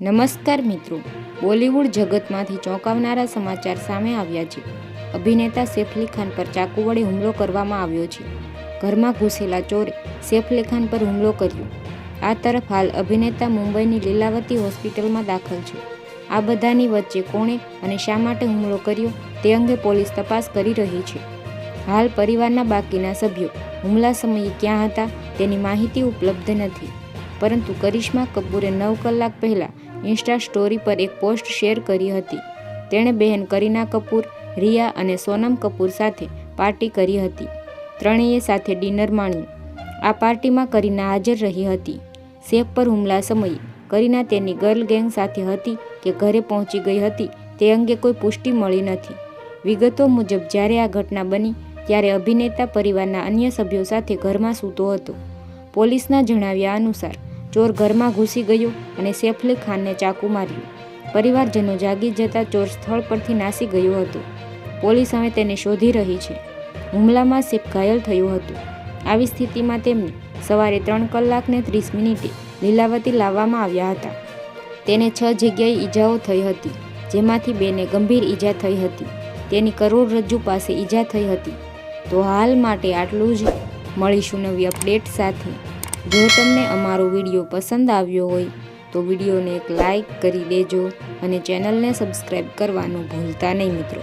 નમસ્કાર મિત્રો. બોલિવૂડ જગતમાંથી ચોંકાવનારા સમાચાર સામે આવ્યા છે. અભિનેતા સૈફ અલી ખાન પર ચાકુ વડે હુમલો કરવામાં આવ્યો છે. ઘરમાં ઘૂસેલા ચોરે સૈફ અલી ખાન પર હુમલો કર્યો. આ તરફ હાલ અભિનેતા મુંબઈની લીલાવતી હોસ્પિટલમાં દાખલ છે. આ બધાની વચ્ચે કોણે અને શા માટે હુમલો કર્યો તે અંગે પોલીસ તપાસ કરી રહી છે. હાલ પરિવારના બાકીના સભ્યો હુમલા સમયે ક્યાં હતા તેની માહિતી ઉપલબ્ધ નથી. પરંતુ કરિશ્મા કપૂરે નવ કલાક પહેલાં ઇન્સ્ટા સ્ટોરી પર એક પોસ્ટ શેર કરી હતી. તેણે બહેન કરીના કપૂર, રિયા અને સોનમ કપૂર સાથે પાર્ટી કરી હતી. ત્રણેય સાથે ડિનર માણ્યું. આ પાર્ટીમાં કરીના હાજર રહી હતી. સેફ પર હુમલા સમયે કરીના તેની ગર્લ ગેંગ સાથે હતી કે ઘરે પહોંચી ગઈ હતી તે અંગે કોઈ પુષ્ટિ મળી નથી. વિગતો મુજબ જ્યારે આ ઘટના બની ત્યારે અભિનેતા પરિવારના અન્ય સભ્યો સાથે ઘરમાં સૂતો હતો. પોલીસના જણાવ્યા અનુસાર ચોર ઘરમાં ઘૂસી ગયો અને સૈફ અલી ખાનને ચાકુ માર્યું. પરિવારજનો જાગી જતા ચોર સ્થળ પરથી નાસી ગયો હતો. પોલીસ હવે તેને શોધી રહી છે. હુમલામાં સૈફ ઘાયલ થયું હતું. આવી સ્થિતિમાં તેમને સવારે ત્રણ કલાકને ત્રીસ મિનિટે લીલાવતી લાવવામાં આવ્યા હતા. તેને છ જગ્યાએ ઈજાઓ થઈ હતી, જેમાંથી બેને ગંભીર ઈજા થઈ હતી. તેની કરોડરજ્જુ પાસે ઈજા થઈ હતી. તો હાલ માટે આટલું જ. મળીશું નવી અપડેટ સાથે. જો તમને અમારો વીડિયો પસંદ આવ્યો હોય, તો વિડીયોને એક લાઈક કરી દેજો અને ચેનલને સબસ્ક્રાઈબ કરવાનું ભૂલતા નહીં મિત્રો.